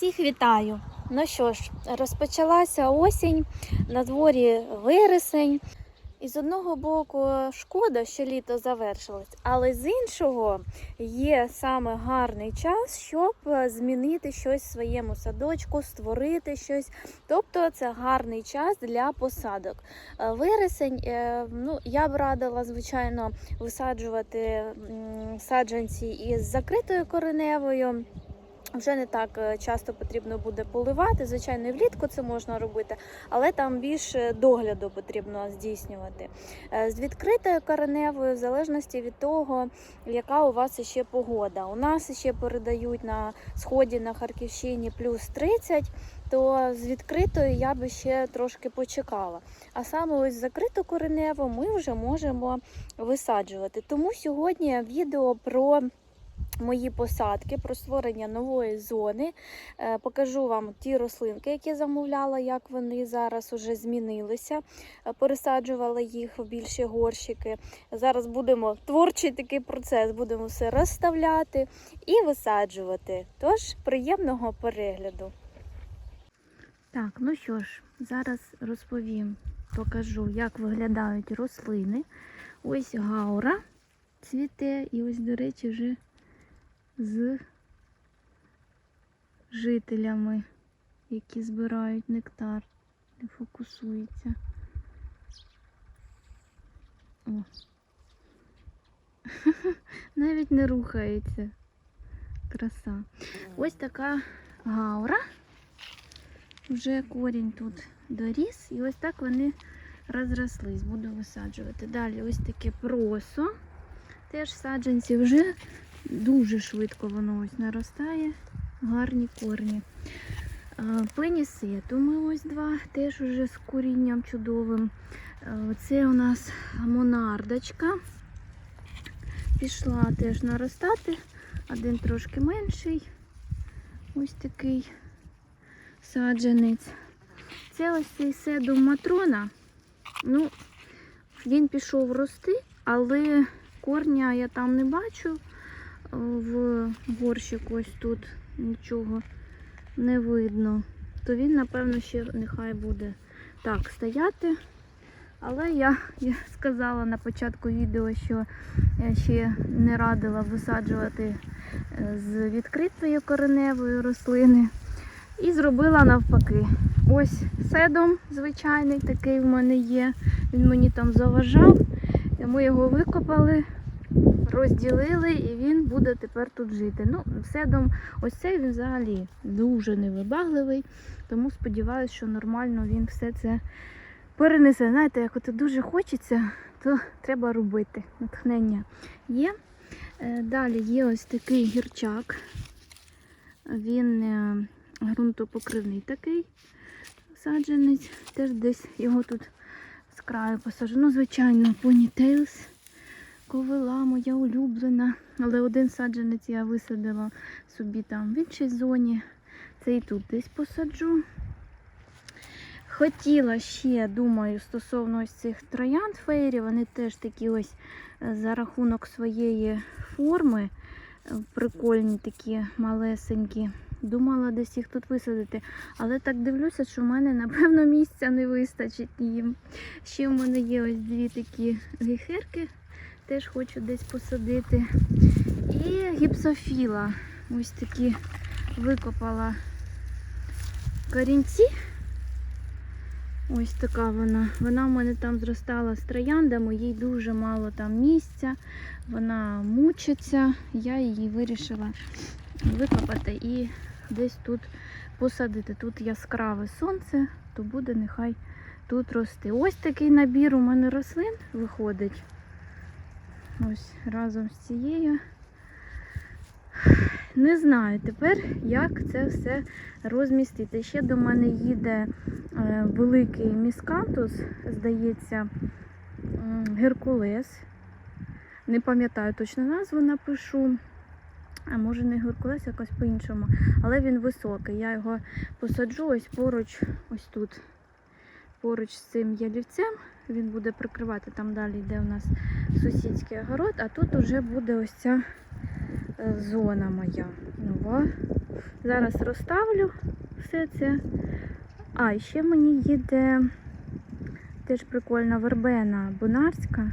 Всіх вітаю! Ну що ж, розпочалася осінь, на дворі вересень. І з одного боку шкода, що літо завершилось, але з іншого є саме гарний час, щоб змінити щось в своєму садочку, створити щось. Тобто це гарний час для посадок. Е, Вересень, е, ну я б радила, звичайно, висаджувати саджанці із закритою кореневою. Вже не так е, часто потрібно буде поливати. Звичайно, і влітку це можна робити, але там більше догляду потрібно здійснювати. Е, З відкритою кореневою, в залежності від того, яка у вас ще погода. У нас ще передають на сході на Харківщині плюс 30, то з відкритою я би ще трошки почекала. А саме ось закриту кореневу ми вже можемо висаджувати. Тому сьогодні відео про мої посадки, про створення нової зони. Е, Покажу вам ті рослинки, які замовляла, як вони зараз уже змінилися. Е, Пересаджувала їх в більші горщики. Зараз будемо творчий такий процес, будемо все розставляти і висаджувати. Тож приємного перегляду. Так, ну що ж, зараз розповім, покажу, як виглядають рослини. Ось гаура цвіте, і ось, до речі, вже з жителями, які збирають нектар, не фокусується. О. Навіть не рухається. Краса. Ось така гаура. Вже корінь тут доріс, і ось так вони розрослись. Буду висаджувати. Далі ось таке просо. Теж саджанці вже дуже швидко воно ось наростає, гарні корні. А, Пенісетуми ось два, теж уже з корінням чудовим. Це у нас монардочка. Пішла теж наростати. Один трошки менший. Ось такий саджанець. Це ось цей седум матрона. Ну, він пішов рости, але корня я там не бачу в горщику ось тут нічого не видно, то він, напевно, ще нехай буде так стояти. Але я, я сказала на початку відео, що я ще не радила висаджувати е, з відкритою кореневою рослини. І зробила навпаки. Ось седом звичайний такий в мене є. Він мені там заважав. Ми його викопали, розділили і він буде тепер тут жити. Ну, седом, ось цей він взагалі дуже невибагливий, тому сподіваюся, що нормально він все це перенесе. Знаєте, як от дуже хочеться, то треба робити. Натхнення є. Е, Далі є ось такий гірчак. Він е, ґрунтопокривний такий саджанець. Теж десь його тут з краю посаджу. Ну, звичайно, понітейлс. Ковила моя улюблена. Але один саджанець я висадила собі там в іншій зоні. Це і тут десь посаджу. Хотіла ще, думаю, стосовно ось цих троянд фейрі, вони теж такі ось е, за рахунок своєї форми, е, прикольні такі малесенькі. Думала десь їх тут висадити, але так дивлюся, що в мене, напевно, місця не вистачить їм. Ще в мене є ось дві такі гейхерки, теж хочу десь посадити. І гіпсофіла. Ось такі викопала корінці. Ось така вона. Вона в мене там зростала з трояндами, їй дуже мало там місця, вона мучиться. Я її вирішила викопати і десь тут посадити. Тут яскраве сонце, то буде нехай тут рости. Ось такий набір у мене рослин виходить. Ось разом з цією. Не знаю тепер, як це все розмістити. Ще до мене їде е, великий міскантус, здається, Геркулес. Не пам'ятаю точно назву напишу. А може не Геркулес, якось по-іншому. Але він високий. Я його посаджу ось поруч, ось тут, поруч з цим ялівцем. Він буде прикривати там далі, йде у нас сусідський огород, а тут уже буде ось ця е, зона моя нова. Зараз розставлю все це. А, ще мені їде теж прикольна вербена бонарська,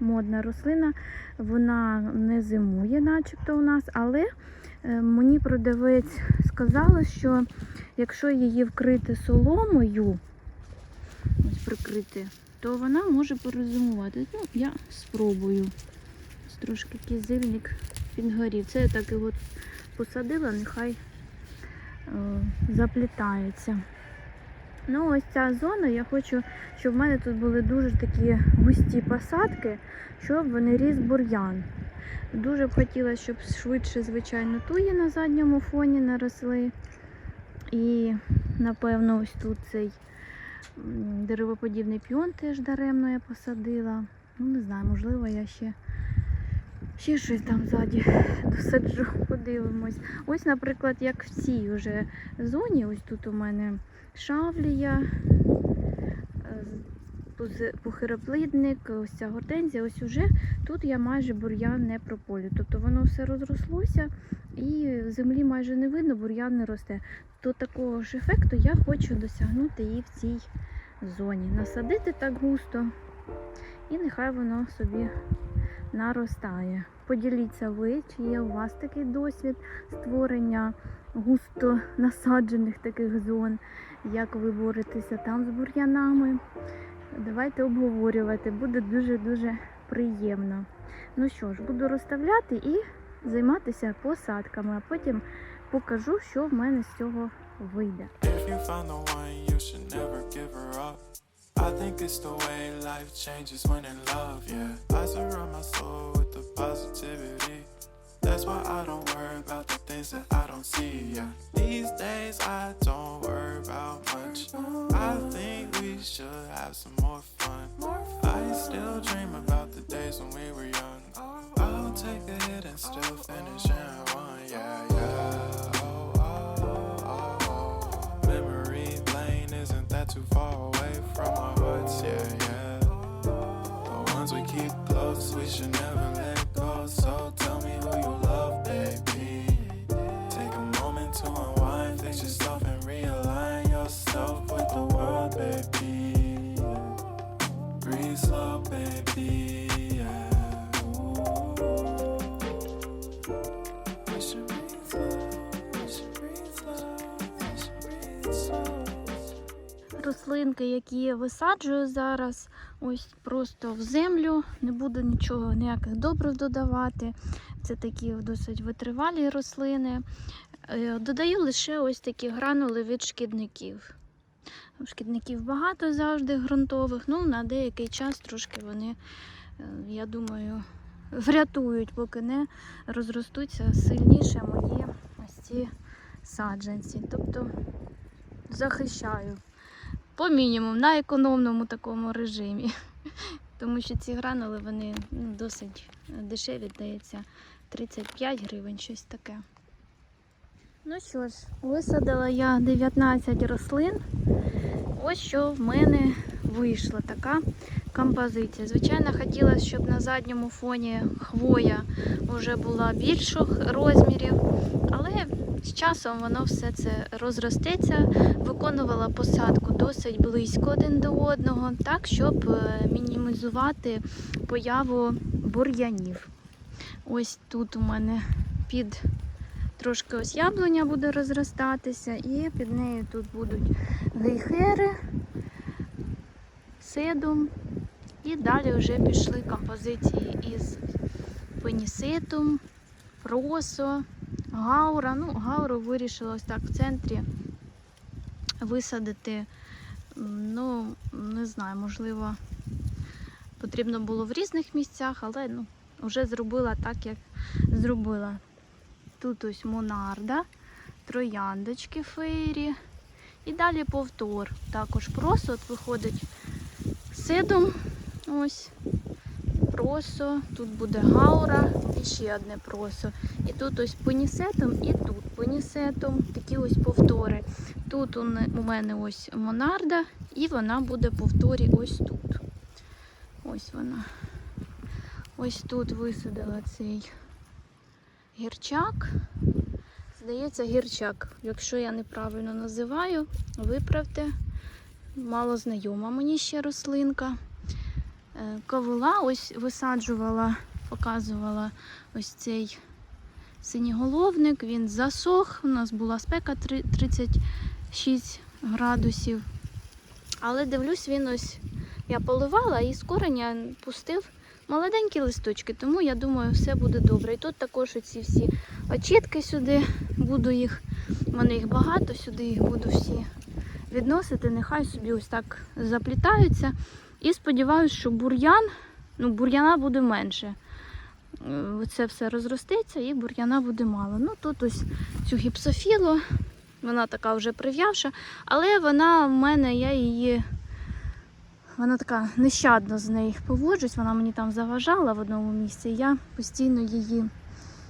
модна рослина. Вона не зимує, начебто у нас, але е, мені продавець сказала, що якщо її вкрити соломою, ось прикрити, то вона може перезимувати. Ну, я спробую. Трошки кизильник підгорів. Це я так його посадила, нехай е, заплітається. Ну, ось ця зона, я хочу, щоб в мене тут були дуже такі густі посадки, щоб вони ріс бур'ян. Дуже б хотіла, щоб швидше, звичайно, туї на задньому фоні наросли. І, напевно, ось тут цей деревоподібний піон теж даремно я посадила. Ну, не знаю, можливо, я ще, ще щось там ззаді досаджу, подивимось. Ось, наприклад, як в цій уже зоні, ось тут у мене шавлія, е, пухироплидник, ось ця гортензія, ось уже тут я майже бур'ян не прополю. Тобто воно все розрослося і землі майже не видно, бур'ян не росте. То такого ж ефекту я хочу досягнути і в цій зоні. Насадити так густо, і нехай воно собі наростає. Поділіться ви, чи є у вас такий досвід створення густо насаджених таких зон, як ви боретеся там з бур'янами. Давайте обговорювати, буде дуже-дуже приємно. Ну що ж, буду розставляти і займатися посадками, а потім покажу, що в мене з цього вийде. I think it's the way life changes when in love, yeah. I surround my soul with the positivity. That's why I don't worry about the things that I don't see, yeah. These days I don't worry about much. I think we should have some more fun. I still dream about the days when we were take a hit and still finish in one, yeah, yeah. Oh, oh, oh, oh. Memory lane isn't that too far away from our hearts, yeah, yeah. The ones we keep close, we should never let go. So tell me who you love, baby. Take a moment to unwind, fix yourself and realign yourself with the world, baby. Breathe slow, baby. Рослинки, які я висаджую зараз, ось просто в землю, не буду нічого, ніяких добрив додавати. Це такі досить витривалі рослини. Е, Додаю лише ось такі гранули від шкідників. Шкідників багато завжди ґрунтових, ну на деякий час трошки вони, е, я думаю, врятують, поки не розростуться сильніше мої ось ці саджанці. Тобто захищаю по мінімум на економному такому режимі. Тому що ці гранули вони ну, досить дешеві, здається, 35 гривень, щось таке. Ну що ж, висадила я 19 рослин. Ось що в мене вийшла така композиція. Звичайно, хотілося, щоб на задньому фоні хвоя вже була більших розмірів, але з часом воно все це розростеться. Виконувала посадку досить близько один до одного, так, щоб е, мінімізувати появу бур'янів. Ось тут у мене під трошки ось яблуня буде розростатися, і під нею тут будуть гейхери, седум. І далі вже пішли композиції із пеніситум, просо, гаура. Ну, гауру вирішила ось так в центрі висадити. Ну, не знаю, можливо, потрібно було в різних місцях, але ну, вже зробила так, як зробила. Тут ось монарда, трояндочки фейрі. І далі повтор. Також просто от виходить сидом. Ось просо, тут буде гаура і ще одне просо. І тут ось понісетом, і тут понісетом. Такі ось повтори. Тут у мене ось монарда, і вона буде повторі ось тут. Ось вона. Ось тут висадила цей гірчак Здається, гірчак. Якщо я неправильно називаю, виправте. Мало знайома мені ще рослинка. Е, Ковила ось висаджувала, показувала ось цей синіголовник. Він засох. У нас була спека 36 градусів. Але дивлюсь, він ось я поливала і з кореня пустив молоденькі листочки, тому я думаю, все буде добре. І тут також оці всі очітки сюди, буду їх, в мене їх багато, сюди їх буду всі відносити, нехай собі ось так заплітаються. І сподіваюся, що бур'ян, ну бур'яна буде менше. Е, Це все розростеться і бур'яна буде мало. Ну тут ось цю гіпсофілу, вона така вже прив'явша, але вона в мене, я її. Вона така нещадно з нею поводжусь, вона мені там заважала в одному місці. Я постійно її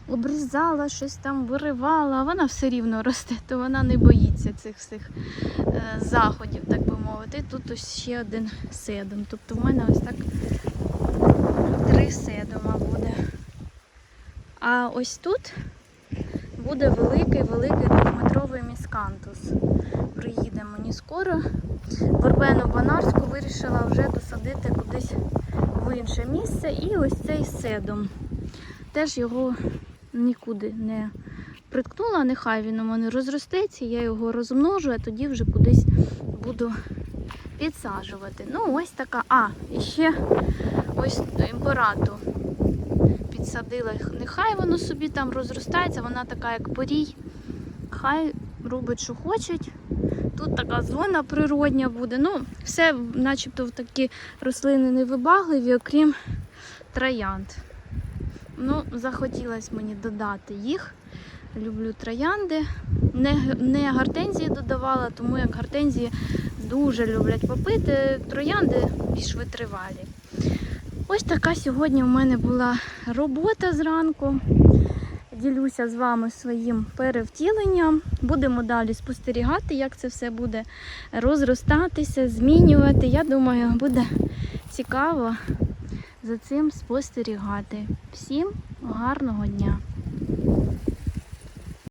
обрізала, щось там виривала, вона все рівно росте, то вона не боїться цих всіх е, заходів, так би мовити. Тут ось ще один седом. Тобто в мене ось так три седома буде. А ось тут буде великий-великий двохметровий міскантус. Приїде мені скоро. Вербену Банарську вирішила вже досадити кудись в інше місце. І ось цей седом. Теж його нікуди не приткнула, нехай він у мене розростеться, я його розмножу, а тоді вже кудись буду підсаджувати. Ну, ось така. А, і ще ось імперату підсадила. Нехай воно собі там розростається, вона така, як порій. Хай робить, що хочуть. Тут така зона природня буде. Ну, все начебто в такі рослини невибагливі, окрім троянд. Ну, захотілося мені додати їх. Люблю троянди. Не, не гортензії додавала, тому як гортензії дуже люблять попити. Троянди більш витривалі. Ось така сьогодні у мене була робота зранку. Ділюся з вами своїм перевтіленням. Будемо далі спостерігати, як це все буде розростатися, змінювати. Я думаю, буде цікаво за цим спостерігати. Всім гарного дня!